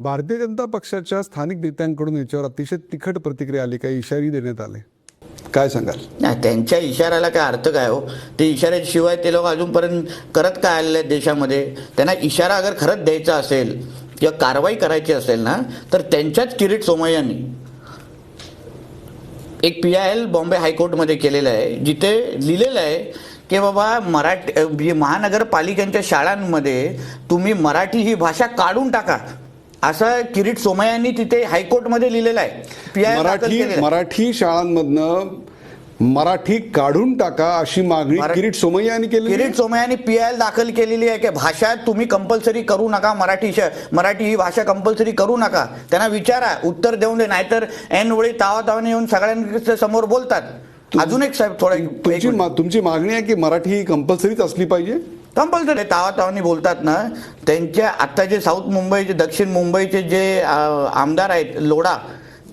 भारतीय जनता पक्षाच्या स्थानिक नेत्यांकडून याच्यावर अतिशय तिखट प्रतिक्रिया आली काही इशारी देण्यात आले. काय सांगाल? नाही त्यांच्या इशाऱ्याला काय अर्थ काय हो? ते इशाऱ्याशिवाय ते लोक अजूनपर्यंत करत काय आलेले आहेत देशामध्ये? त्यांना इशारा अगर खरंच द्यायचा असेल किंवा कारवाई करायची असेल ना तर त्यांच्याच किरीट सोमय्यांनी एक पी आय एल बॉम्बे हायकोर्टमध्ये केलेलं आहे जिथे लिहिलेलं आहे की बाबा मराठी म्हणजे महानगरपालिकांच्या शाळांमध्ये तुम्ही मराठी ही भाषा काढून टाका. असं किरीट सोमय्यांनी तिथे हायकोर्टमध्ये लिहिलेलं आहे. मराठी मराठी शाळांमधनं मराठी काढून टाका अशी मागणी किरीट सोमय्या यांनी केली किरीट सोमय्यांनी पी आय दाखल केलेली आहे की भाषा तुम्ही कंपल्सरी करू नका मराठी मराठी ही भाषा कंपल्सरी करू नका. त्यांना विचारा उत्तर देऊन दे नाहीतर ऐन वेळी तावा तावाने येऊन सगळ्यांच्या समोर बोलतात. अजून एक साहेब थोडं तुमची मागणी आहे की मराठी ही कंपल्सरीच असली पाहिजे? कंपल्सरी. तावातावानी बोलतात ना त्यांच्या आत्ताचे जे साऊथ मुंबईचे दक्षिण मुंबईचे जे आमदार आहेत लोढा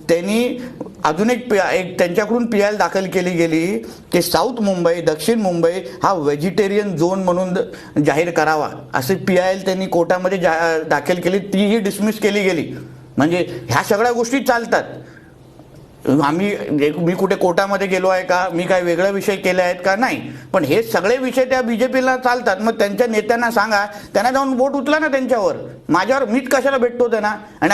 त्यांनी अजून एक पी- एक त्यांच्याकडून पी आय दाखल केली गेली की साऊथ मुंबई दक्षिण मुंबई हा व्हेजिटेरियन झोन म्हणून जाहीर करावा. असे पी आय एल त्यांनी कोर्टामध्ये जा- दाखल केली तीही डिसमिस केली गेली. म्हणजे ह्या सगळ्या गोष्टी चालतात. आम्ही मी कुठे कोर्टामध्ये गेलो आहे का? मी काय वेगळे विषय केले आहेत का? नाही. पण हे सगळे विषय त्या बीजेपीला चालतात. मग त्यांच्या नेत्यांना सांगा. त्यांना जाऊन वोट उचला ना त्यांच्यावर. माझ्यावर मीच कशाला भेटतो त्यांना? आणि